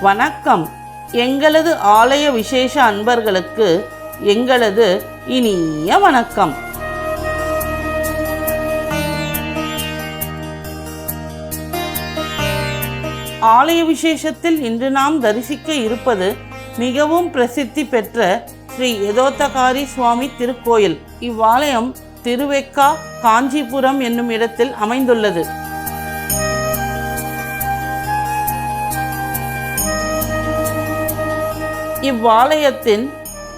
வணக்கம். எங்களது ஆலய விசேஷ அன்பர்களுக்கு எங்களது இனிய வணக்கம். ஆலய விசேஷத்தில் இன்று நாம் தரிசிக்க இருப்பது மிகவும் பிரசித்தி பெற்ற ஸ்ரீ யதோத்தகாரி சுவாமி திருக்கோயில். இவ்வாலயம் திருவெக்கா காஞ்சிபுரம் என்னும் இடத்தில் அமைந்துள்ளது. இவ்வாலயத்தின்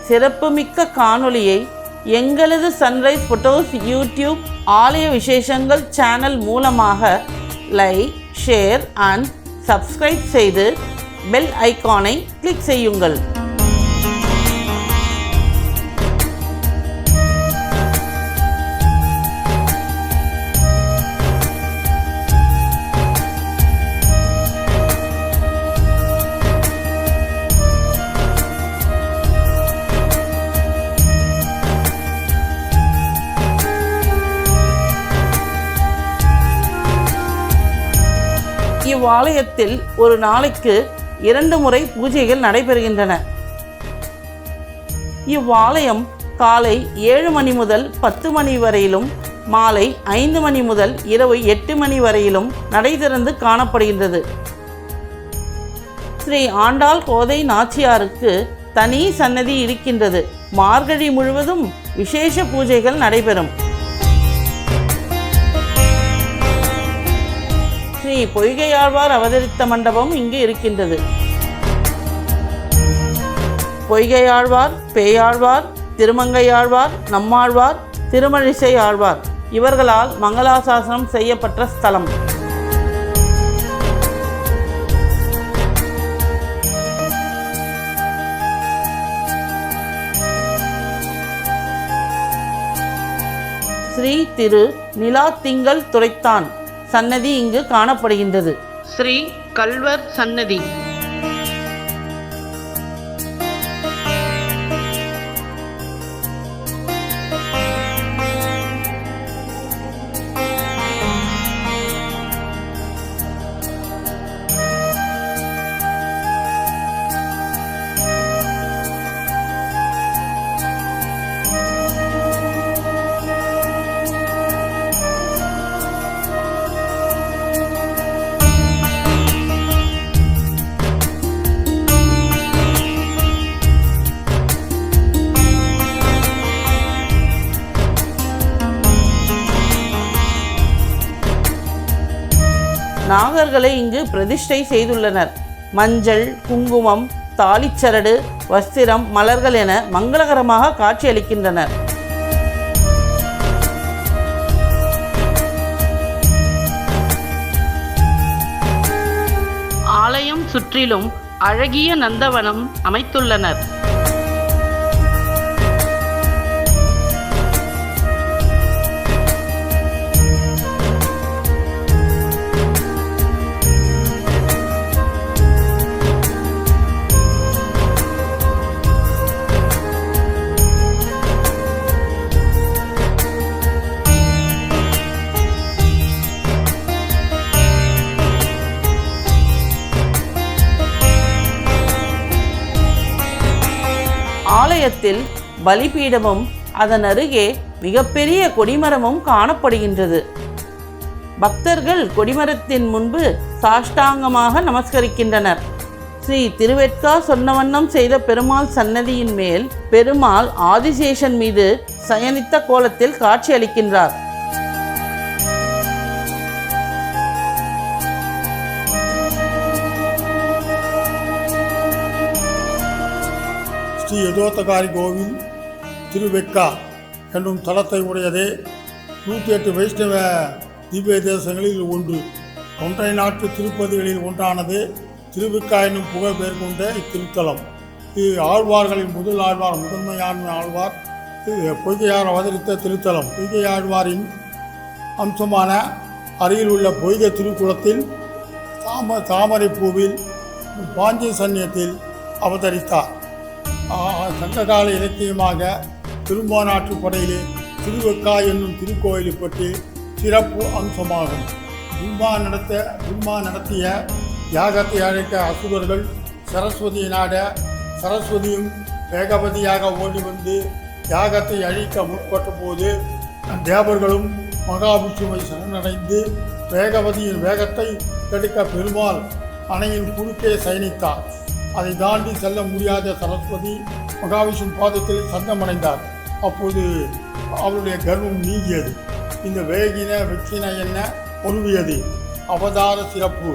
சிறப்புமிக்க காணொளியை எங்களது சன்ரைஸ் ஃபோட்டோஸ் யூடியூப் ஆலய விசேஷங்கள் சேனல் மூலமாக லைக் ஷேர் அண்ட் சப்ஸ்கிரைப் செய்து பெல் ஐகானை கிளிக் செய்யுங்கள். இவ்வாலயத்தில் ஒரு நாளைக்கு இரண்டு முறை பூஜைகள் நடைபெறுகின்றன. இவ்வாலயம் காலை ஏழு மணி முதல் பத்து மணி வரையிலும் மாலை ஐந்து மணி முதல் இரவு எட்டு மணி வரையிலும் நடை திறந்து காணப்படுகின்றது. ஸ்ரீ ஆண்டாள் கோதை நாச்சியாருக்கு தனி சன்னதி இருக்கின்றது. மார்கழி முழுவதும் விசேஷ பூஜைகள் நடைபெறும். ஸ்ரீ பொய்கையாழ்வார் அவதரித்த மண்டபம் இங்கு இருக்கின்றது. பொய்கையாழ்வார் பேயாழ்வார் திருமங்கையாழ்வார் நம்மாழ்வார் திருமழிசை ஆழ்வார் இவர்களால் மங்களாசாசனம் செய்யப்பட்ட ஸ்தலம். ஸ்ரீ திரு நிலாத்திங்கள் துரைத்தான். சன்னதி இங்கு காணப்படுகின்றது. ஸ்ரீ கல்வர் சன்னதி. நாகர்களை இங்கு பிரதிஷ்டை செய்துள்ளனர். மஞ்சள் குங்குமம் தாலிச்சரடு வஸ்திரம் மலர்கள் என மங்களகரமாக காட்சியளிக்கின்றனர். ஆலயம் சுற்றிலும் அழகிய நந்தவனம் அமைத்துள்ளனர். ஆலயத்தில் பலிபீடமும் அதன் அருகே மிகப்பெரிய கொடிமரமும் காணப்படுகின்றது. பக்தர்கள் கொடிமரத்தின் முன்பு சாஷ்டாங்கமாக நமஸ்கரிக்கின்றனர். ஸ்ரீ திருவெட்கா சொன்ன வண்ணம் செய்த பெருமாள் சன்னதியின் மேல் பெருமாள் ஆதிசேஷன் மீது சயனித்த கோலத்தில் காட்சியளிக்கின்றார். ஸ்ரீ யதோத்தகாரி கோவில் திருவெக்கா என்னும் தலத்தை உடையதே. நூற்றி எட்டு வைஷ்ணவ திவ்ய தேசங்களில் ஒன்று. ஒன்றை நாட்டு திருப்பதிகளில் ஒன்றானது. திருவிக்கா என்னும் புகழ் பெயர் கொண்ட இத்திருத்தலம். இது ஆழ்வார்களின் முதல் ஆழ்வார் முதன்மையான ஆழ்வார். பொய்கையார் அவதரித்த திருத்தலம். பொய்கை ஆழ்வாரின் அம்சமான அருகில் உள்ள பொய்கை திருக்குளத்தில் தாம தாமரை பூவில் பாஞ்சி சன்னியத்தில் அவதரித்தார். சங்ககால இலக்கியமாக திரும்பானாற்று படையிலே திருவக்கா என்னும் திருக்கோயிலை பற்றி சிறப்பு அம்சமாகும். திருமா நடத்த திருமா நடத்திய யாகத்தை அழைத்த அசுரர்கள் சரஸ்வதியை நாட சரஸ்வதியும் வேகபதியாக ஓடி வந்து யாகத்தை அழிக்க முற்பட்ட போது தேவர்களும் மகாவிஷ்ணுவை சரணடைந்து வேகவதியின் வேகத்தை தடுக்க பெருமாள் அணையின் குறுக்கே சயனித்தார். அதை தாண்டி செல்ல முடியாத சரஸ்வதி மகாவிஷ்ணு பாதத்தில் சந்தமடைந்தார் அப்போது அவருடைய கர்வம் நீங்கியது. இந்த வேகின வெற்றின என்ன? பொருவியது. அவதார சிறப்பு.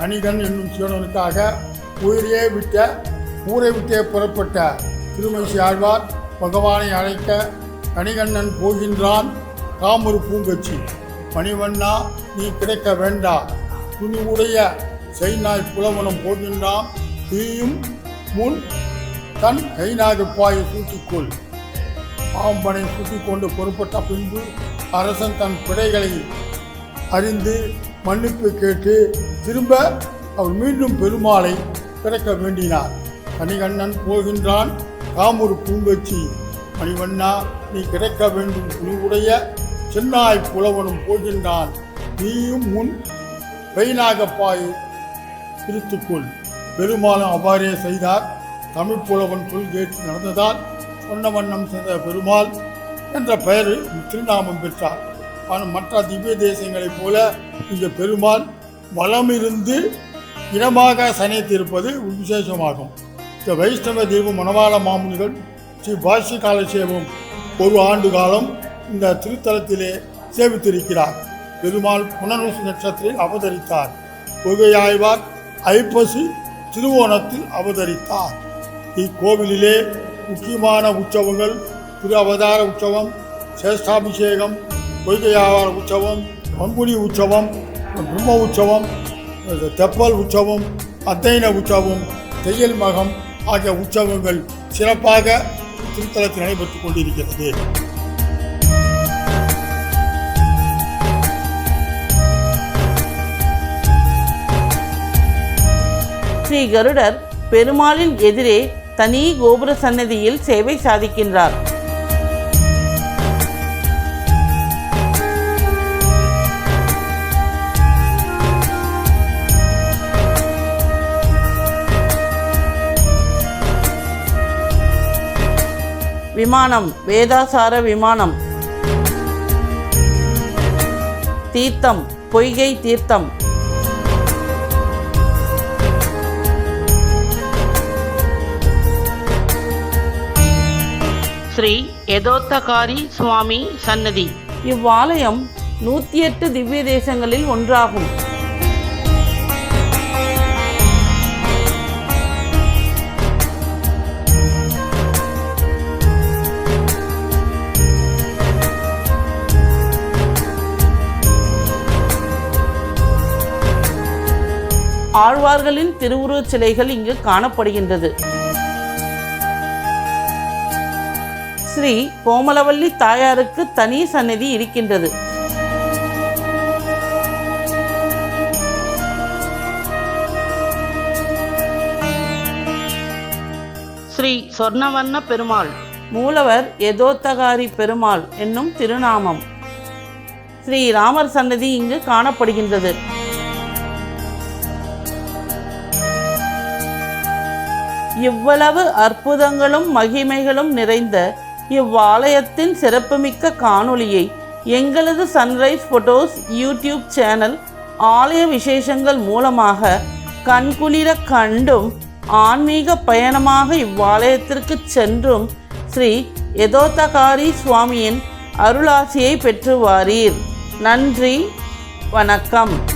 கணிகன் என்னும் சிவனனுக்காக உயிரையே விட்ட ஊரை விட்டே புறப்பட்ட திருமசி ஆழ்வார் பகவானை அழைக்க கணிகண்ணன் போகின்றான். காமரு பூங்கச்சி மணிவண்ணா நீ கிடைக்க வேண்டா. துணிவுடைய செய்நாய் புலவனம் போகின்றான். தீயும் முன் தன் கைநாகப்பாயை சூட்டிக்கொள். பாம்பனை சூட்டிக்கொண்டு பொறுப்பட்ட பின்பு அரசன் தன் பிழைகளை அறிந்து மன்னிப்பு கேட்டு திரும்ப அவர் மீண்டும் பெருமாளை பிறக்க வேண்டினார். கனிகண்ணன் போகின்றான் காமூர் பூங்கச்சி மணிவண்ணா நீ கிடைக்க வேண்டும். துணிவுடைய சென்னாய் புலவனும் போகின்றான். நீயும் முன் பெய்நாகப்பாய் பிரித்துக்கொள். பெருமாளும் அவ்வாறே செய்தார். தமிழ் புலவன் சொல் கேட்டு நடந்ததால் சொன்ன வண்ணம் செய்த பெருமாள் என்ற பெயர் திருநாமம் பெற்றார். ஆனால் மற்ற திவ்ய தேசங்களைப் போல இந்த பெருமாள் வளமிருந்து இனமாக சனைத்திருப்பது விசேஷமாகும். இந்த வைஷ்ணவ தீபம் மணவாள மாமுனிகள் ஸ்ரீ பாஷ்ய காலசேவம் ஒரு ஆண்டு காலம் இந்த திருத்தலத்திலே சேவித்திருக்கிறார். பெருமாள் புனர்வசு நட்சத்திரத்தில் அவதரித்தார். கொகையாய்வார் ஐப்பசி திருவோணத்தில் அவதரித்தார். இக்கோவிலிலே முக்கியமான உற்சவங்கள் திரு அவதார உற்சவம் சேஷ்டாபிஷேகம் பொய்கையாவார உற்சவம் பங்குனி உற்சவம் பிரம்ம உற்சவம் தெப்பல் உற்சவம் அத்தைன உற்சவம் தையல் மகம் ஆகிய உற்சவங்கள் சிறப்பாக திருத்தலத்தில் நடைபெற்றுக் கொண்டிருக்கிறது. ஸ்ரீ கருடர் பெருமாளின் எதிரே தனி கோபுர சன்னதியில் சேவை சாதிக்கின்றார். விமானம் வேதாசார விமானம். தீர்த்தம் பொய்கை தீர்த்தம். ஸ்ரீ எதோத்தகாரி சுவாமி சன்னதி. இவ்வாலயம் நூற்றி எட்டு திவ்ய தேசங்களில் ஒன்றாகும். ஆழ்வார்களின் திருவுருவச் சிலைகள் இங்கு காணப்படுகின்றது. ஸ்ரீ கோமலவல்லி தாயாருக்கு தனி சந்நிதி இருக்கின்றது. ஸ்ரீ சொர்ணவர்ண பெருமாள். மூலவர் எதோத்தகாரி பெருமாள் என்னும் திருநாமம். ஸ்ரீ ராமர் சன்னதி இங்கு காணப்படுகின்றது. இவ்வளவு அற்புதங்களும் மகிமைகளும் நிறைந்த இவ்வாலயத்தின் சிறப்புமிக்க காணொளியை எங்களது சன்ரைஸ் ஃபோட்டோஸ் யூடியூப் சேனல் ஆலய விசேஷங்கள் மூலமாக கண்குளிர கண்டும் ஆன்மீக பயணமாக இவ்வாலயத்திற்கு சென்றும் ஸ்ரீ எதோத்தகாரி சுவாமியின் அருளாசியை பெற்று வாரீர் நன்றி. வணக்கம்.